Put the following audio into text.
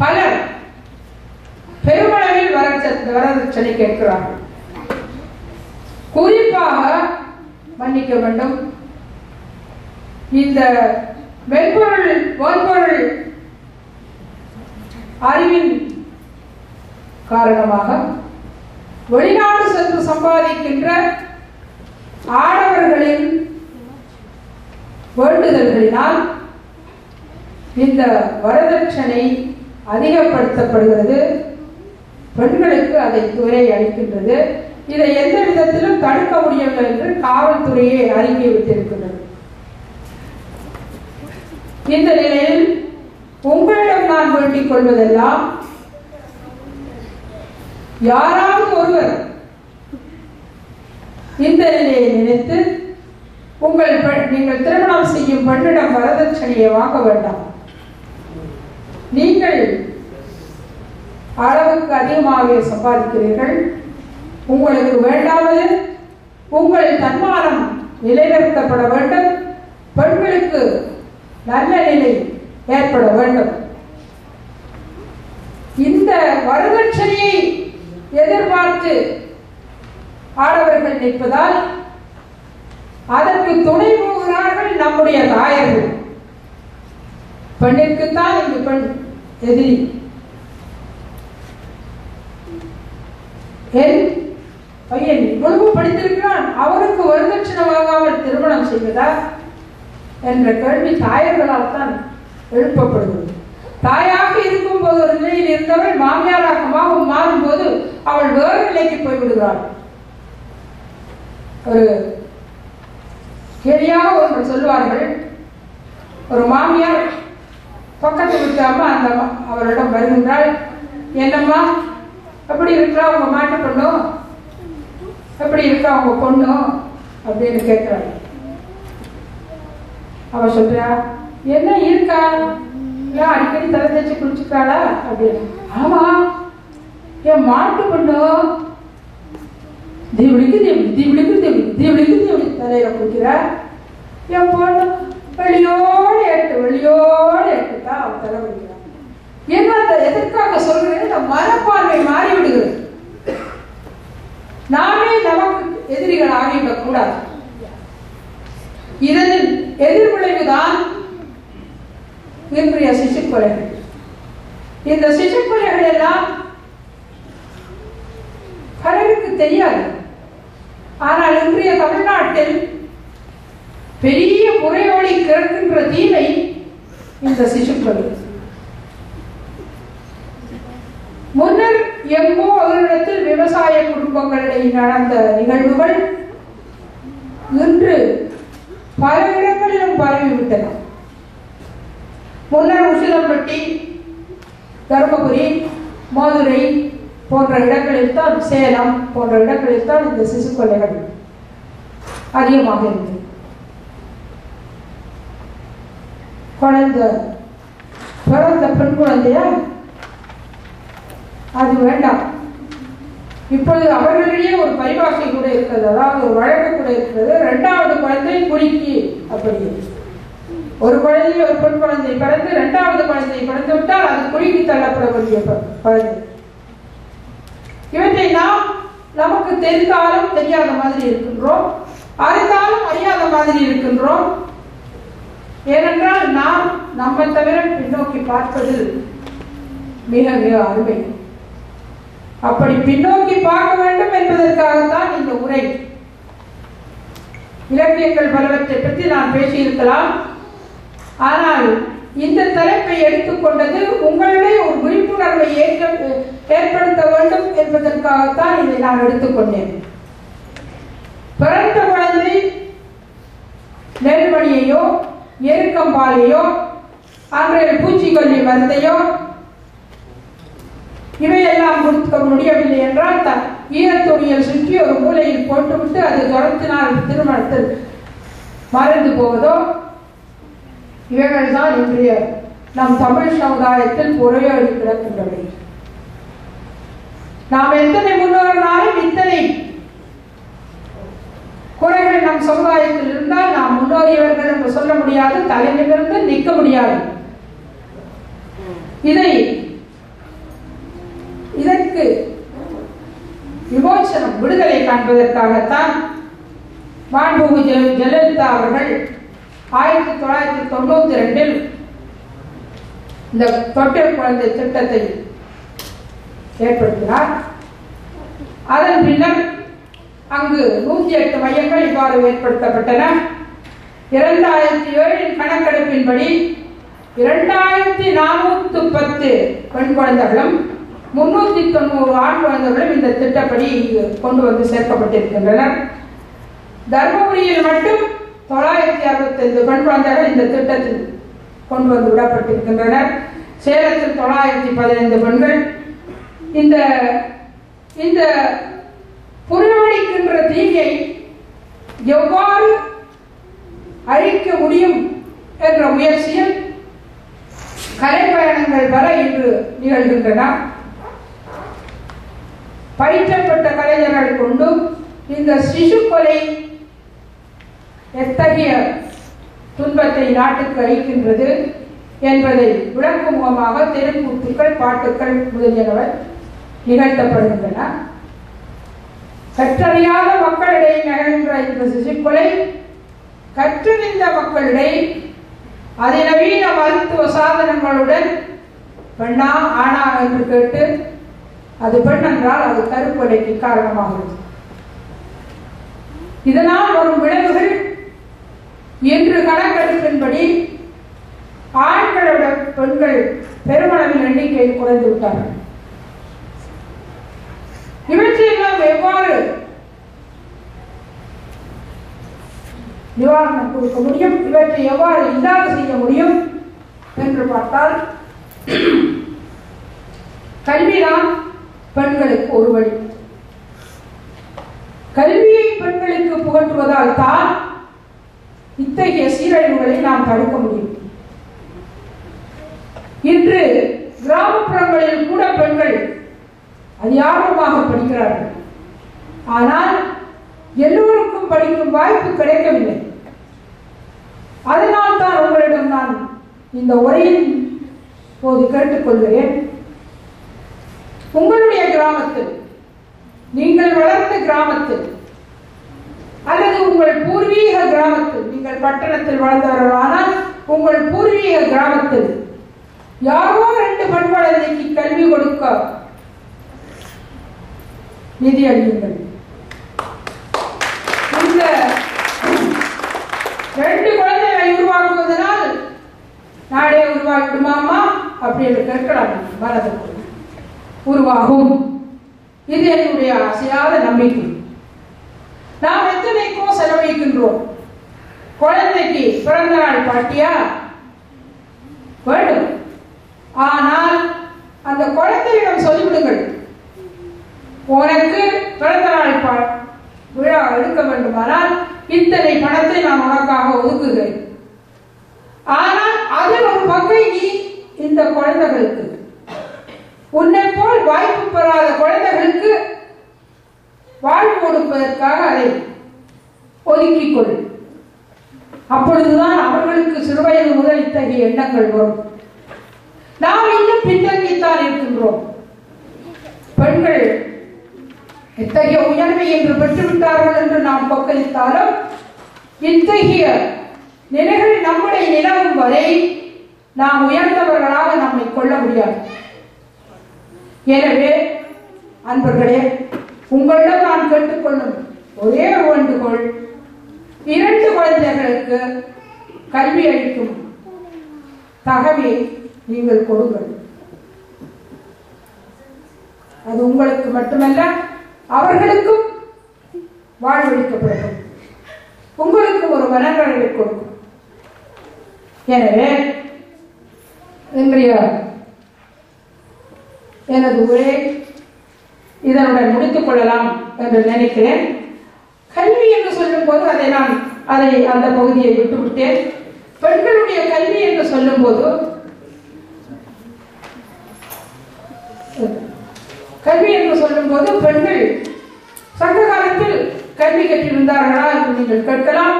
பலர் பெருமளவில் வரதட்சணை கேட்கிறார்கள். குறிப்பாக மன்னிக்க வேண்டும். இந்த மென்பொருள் வன்பொருள் அறிவின் காரணமாக வெளிநாடு சென்று சம்பாதிக்கின்ற ஆடவர்களின் வேண்டுதல்களினால் இந்த வரதட்சணை அதிகப்படுத்தப்படுகிறது. பெண்களுக்கு அதை துறை அளிக்கின்றது. இதை எந்த விதத்திலும் தடுக்க முடியவில்லை என்று காவல்துறையை அறிக்கை விட்டிருக்கின்றது. இந்த நிலையில் உங்களிடம் நான் வேண்டிக் கொள்வதெல்லாம் யாராவது ஒருவர் இந்த நிலையை நினைத்து உங்கள் நீங்கள் திருமணம் செய்யும் பெண்ணிடம் வரதட்சணையை வாங்க வேண்டாம். நீங்கள் அளவுக்கு அதிகமாக சம்பாதிக்கிறீர்கள். உங்களுக்கு வேண்டாவது உங்கள் தன்மானம் நிலைநிறுத்தப்பட வேண்டும். பெண்களுக்கு நல்ல நிலை ஏற்பட வேண்டும். இந்த வரதட்சணையை எதிர்பார்த்து ஆடவர்கள் நிற்பதால் அதற்கு துணை போகிறார்கள் நம்முடைய தாயர்கள். பெண்ணிற்குத்தான் இந்த பெண் எதிரி என் பையன் இவ்வளவு படித்திருக்கிறான். அவருக்கு வரதட்சணை வாங்காமல் திருமணம் செய்வதா? என்ற கேள்வி தாயர்களால் தான் எழுப்பப்படுகிறது. தாயாக இருக்கும் போது ஒரு நிலையில் இருந்தவள் மாமியாராக மா- மாறும்போது அவள் வேறு நிலைக்கு போய்விடுகிறாள். ஒரு கேலியாக ஒன்று சொல்வார்கள் ஒரு மாமியார் பக்கத்து விட்டாம அந்த அவரிடம் வருகின்றாள். என்னம்மா எப்படி இருக்கா உங்க மாட்டு பொண்ணு? எப்படி இருக்கா உங்க பொண்ணு? அப்படின்னு கேட்கிறாள். அவ சொல்றா என்ன இருக்கா? ஏன் அடிக்கடி தலை தேய்ச்சி குளிச்சுக்காளா அப்படின்னு. ஆமா என் மாட்டு பொண்ணு. தீவளிக்கு தீவளி தீவளிக்கு தீவளி தீவளிக்கு தீவளி தலையில குளிக்கிறா என் பொண்ணு வெளியோடு எட்டு வெளியோடு எட்டு அவர் அவன் என்ன அந்த எதற்காக சொல்கிறேன்? இந்த மனப்பான்மை மாறிவிடுகிறது. நாமே நமக்கு எதிரிகள் ஆகிவிடக் கூடாது இதன் எதிர்விளைவுதான் இன்றைய சிசு கொலைகள் இந்த சிசு கொலைகள் எல்லாம் பலருக்கு தெரியாது. ஆனால் இன்றைய தமிழ்நாட்டில் பெரிய முறையோடி கிடக்கின்ற தீமை இந்த சிசு முன்னர் எங்கோ அவர்களிடத்தில் விவசாய குடும்பங்களிடையே நடந்த நிகழ்வுகள் இன்று பல இடங்களிலும் பரவிவிட்டன. முன்னர் உசிலம்பட்டி தருமபுரி மதுரை போன்ற இடங்களில் தான் சேலம் போன்ற இடங்களில் தான் இந்த சிசு கொலைகள் அதிகமாக இருந்தது. குழந்தை பிறந்த பெண் குழந்தையா? அது வேண்டாம். இப்பொழுது அவர்களிடையே ஒரு பரிபாஷை கூட இருக்கிறது அதாவது ஒரு வழக்கு கூட இருக்கிறது. இரண்டாவது குழந்தை குறிக்கி அப்படி ஒரு குழந்தை ஒரு பெண் குழந்தை பிறந்து இரண்டாவது குழந்தை பிறந்து விட்டால் அது குறிக்கி தள்ளப்படக்கூடிய குழந்தை. இவற்றை நாம் நமக்கு தெரிந்தாலும் தெரியாத மாதிரி இருக்கின்றோம். அறிந்தாலும் அறியாத மாதிரி இருக்கின்றோம். ஏனென்றால் நாம் நம்மை தவிர பின்னோக்கி பார்ப்பது மிக மிக அருமை. அப்படி பின்னோக்கி பார்க்க வேண்டும் என்பதற்காகத்தான் இந்த உரை. இலக்கியங்கள் பலவற்றை பற்றி நான் பேசியிருக்கலாம். ஆனால் இந்த தலைப்பை எடுத்துக்கொண்டது உங்களிடையே ஒரு விழிப்புணர்வை ஏற்படுத்த வேண்டும் என்பதற்காகத்தான் இதை நான் எடுத்துக்கொண்டேன் பிறந்த குழந்தை நெல்மணியையோ எருக்கம்பாலையோ அன்றைய பூச்சிக்கொல்லி மருந்தையோ இவையெல்லாம் கொடுக்க முடியவில்லை என்றால் த ஈரத்துணியில் சுற்றி ஒரு மூலையில் போட்டுவிட்டு அது துரத்தினால் திருமணத்தில் மறந்து போவதோ இவைகள் தான் இன்றைய நம் தமிழ் சமுதாயத்தில் புறையோடி கிடக்கின்றவை. நாம் எத்தனை முன்னோர்னாலும் இத்தனை குறைகள் நம் சமுதாயத்தில் இருந்தால் நாம் முன்னோடியவர்கள் என்று சொல்ல முடியாது தலைநிமிருந்து நிற்க முடியாது. இதை இதற்கு விமோசனம் விடுதலை காண்பதற்காகத்தான் மாண்புமிகு ஜெயலலிதா அவர்கள் ஆயிரத்தி தொள்ளாயிரத்தி தொண்ணூத்தி ரெண்டில் இந்த தொட்டில் குழந்தை திட்டத்தை ஏற்படுத்தினார். அதன் பின்னர் அங்கு நூற்றி எட்டு மையங்கள் இவ்வாறு ஏற்படுத்தப்பட்டன. இரண்டாயிரத்தி ஏழின் கணக்கெடுப்பின்படி இரண்டாயிரத்தி நானூற்று பத்து பெண் குழந்தைகளும் முன்னூத்தி தொண்ணூறு ஆண் குழந்தைகளும் இந்த திட்டப்படி இங்கு கொண்டு வந்து சேர்க்கப்பட்டிருக்கின்றனர். தர்மபுரியில் மட்டும் தொள்ளாயிரத்தி அறுபத்தைந்து பெண் குழந்தைகள் இந்த திட்டத்தில் கொண்டு வந்து விடப்பட்டிருக்கின்றனர். சேலத்தில் தொள்ளாயிரத்தி பதினைந்து பெண்கள். இந்த இந்த புறவழிக்கின்ற தீங்கை எவ்வாறு அழிக்க முடியும் என்ற முயற்சியில் கலைப்பயணங்கள் பல இன்று நிகழ்கின்றன. பயிற்றப்பட்ட கலைஞர்கள் கொண்டு இந்த சிசு கொலை எத்தகைய துன்பத்தை நாட்டுக்கு அளிக்கின்றது என்பதை விளக்கும் முகமாக தெருக்கூத்துக்கள் பாட்டுக்கள் முதலியனவை நிகழ்த்தப்படுகின்றன. கற்றறியாத மக்களிடையே நகர்கின்ற இந்த சிசுக்கொலை நின்ற மக்களிடையே அதிநவீன மருத்துவ சாதனங்களுடன் பெண்ணா ஆணா என்று கேட்டு அது பெண் என்றால் அது கருப்படைக்கு காரணமாகிறது இதனால் வரும் விளைவுகள் இன்று கணக்கெடுப்பின்படி ஆண்களோட பெண்கள் பெருமளவில் எண்ணிக்கையில் குறைந்து விட்டார்கள். இவற்றையெல்லாம் எவ்வாறு? நிவாரணம் கொடுக்க முடியும் இவற்றை எவ்வாறு இல்லாத செய்ய முடியும் என்று பார்த்தால் கல்விதான் பெண்களுக்கு ஒரு வழி. கல்வியை பெண்களுக்கு புகட்டுவதால் தான் இத்தகைய சீரழிவுகளை நாம் தடுக்க முடியும். இன்று கிராமப்புறங்களில் கூட பெண்கள் அதிகாரமாக படிக்கிறார்கள். ஆனால் எல்லோருக்கும் படிக்கும் வாய்ப்பு கிடைக்கவில்லை. அதனால் தான் உங்களிடம் நான் இந்த உரையின் போது கேட்டுக்கொள்கிறேன் உங்களுடைய கிராமத்தில் நீங்கள் வளர்ந்த கிராமத்தில் அல்லது உங்கள் பூர்வீக கிராமத்தில் நீங்கள் பட்டணத்தில் வளர்ந்தவர்களானால் உங்கள் பூர்வீக கிராமத்தில் யாரோ ரெண்டு பண்பாளர்களுக்கு கல்வி கொடுக்க நிதி அளியுங்கள் இந்த ரெண்டு குழந்தைகளை உருவாக்குவதனால் நாடே உருவாகிடுமாமா அப்படின்னு கேட்கலாம் மனதுக்கு உருவாகும். இது என்னுடைய அசையாத நம்பிக்கை. நாம் எத்தனைக்கும் செலவழிக்கின்றோம். குழந்தைக்கு பிறந்த நாள் பாட்டியா? வேண்டும். ஆனால் அந்த குழந்தையிடம் சொல்லிவிடுங்கள். உனக்கு பிறந்த நாள் பா விழா எடுக்க வேண்டுமானால் இத்தனை பணத்தை நான் உனக்காக ஒதுக்குகிறேன். ஆனால் அதில் ஒரு பங்கை நீ இந்த குழந்தைகளுக்கு. உன்னை போல் வாய்ப்பு பெறாத குழந்தைகளுக்கு வாழ்வு கொடுப்பதற்காக அதை ஒதுக்கிக் கொள் அப்பொழுதுதான் அவர்களுக்கு சிறுவயது முதல் இத்தகைய எண்ணங்கள் வரும். நாம் இன்னும் பின்தங்கித்தான் இருக்கின்றோம். பெண்கள் எத்தகைய உயர்வை என்று பெற்றுவிட்டார்கள் என்று நாம் கொக்கரித்தாலும் இத்தகைய நிலைகள் நம்முடைய நிலவும் வரை நாம் உயர்ந்தவர்களாக நம்மை கொள்ள முடியாது. எனவே அன்பர்களே உங்களிடம் நான் கேட்டுக்கொள்ளும் ஒரே வேண்டுகோள் இரண்டு குழந்தைகளுக்கு கல்வி அளிக்கும் தகவை நீங்கள் கொடுங்கள். அது உங்களுக்கு மட்டுமல்ல அவர்களுக்கும் வாழ்வளிக்கப்படும். உங்களுக்கு ஒரு மனநிறைவை கொடுக்கும். எனவே எனது உரை இதனுடன் முடித்துக் கொள்ளலாம் என்று நினைக்கிறேன். கல்வி என்று சொல்லும்போது அதை நான் அதை அந்த பகுதியை விட்டுவிட்டேன். பெண்களுடைய கல்வி என்று சொல்லும்போது கல்வி என்று சொல்லும்போது பெண்கள் சங்க காலத்தில் கல்வி கற்றிருந்தார்களா என்று நீங்கள் கேட்கலாம்.